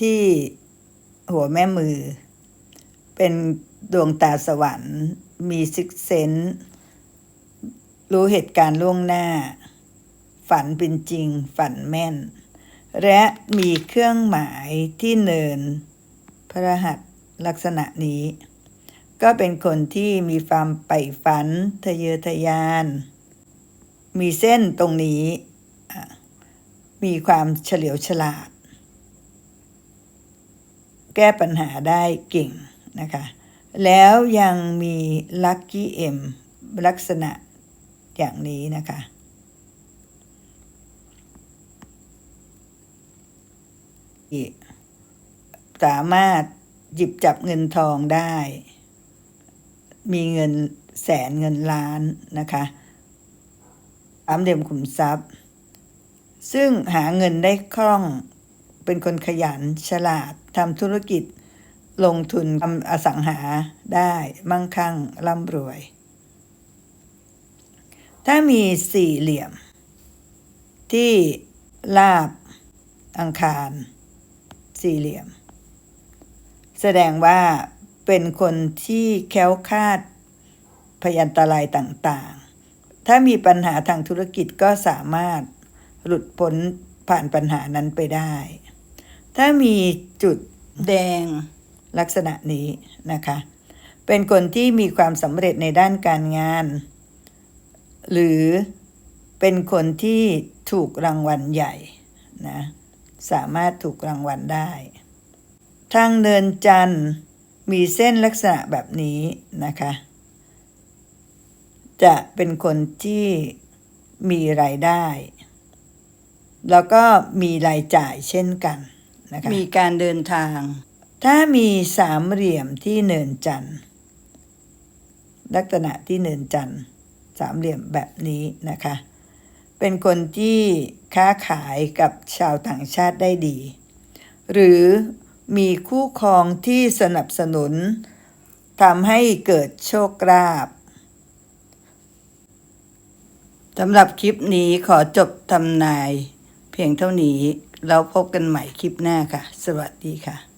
ที่หัวแม่มือ เป็นดวงตาสวรรค์ มีซิกเซนรู้เหตุการณ์ล่วงหน้า ฝันเป็นจริง ฝันแม่น และมีเครื่องหมายที่เนิน พระหัสลักษณะนี้ ก็เป็นคนที่มีความใฝ่ฝันทะเยอทะยาน มีเส้นตรงนี้ มีความเฉลียวฉลาด แก้ปัญหาได้เก่งนะคะ แล้วยังมีลัคกี้เอ็มลักษณะอย่างนี้นะคะสามารถหยิบจับเงินทองได้ มีเงินแสนเงินล้านนะคะสามเหลี่ยมขุมทรัพย์ ซึ่งหาเงินได้คล่อง เป็นคนขยันฉลาดทำธุรกิจ ลงทุนทำอสังหาได้ มั่งคั่งร่ำรวย ถ้ามีสี่เหลี่ยม ที่ลาบ อังคาร สี่เหลี่ยม แสดงว่าเป็นคนที่แค้วคาดพยันตรายต่างๆ ถ้ามีปัญหาทางธุรกิจก็สามารถหลุดพ้นผ่านปัญหานั้นไปได้ ถ้ามีจุดแดงลักษณะนี้นะคะ เป็นคนที่มีความสำเร็จในด้านการงาน หรือเป็นคนที่ถูกรางวัลใหญ่นะสามารถถูกรางวัลได้ ทางเดินจันทร์มีเส้นลักษณะแบบนี้นะคะ จะเป็นคนที่มีรายได้ แล้วก็มีรายจ่ายเช่นกัน นะคะมีการเดินทาง ถ้ามีสามเหลี่ยมที่เนินจันทร์ลักษณะที่เนินจันทร์สามเหลี่ยมแบบนี้นะคะ เป็นคนที่ค้าขายกับชาวต่างชาติได้ดี หรือมีคู่ครองที่สนับสนุนทำให้เกิดโชคลาภสำหรับคลิปนี้ขอจบทำนาย เพียงเท่านี้แล้วพบกันใหม่คลิปหน้าค่ะ สวัสดีค่ะ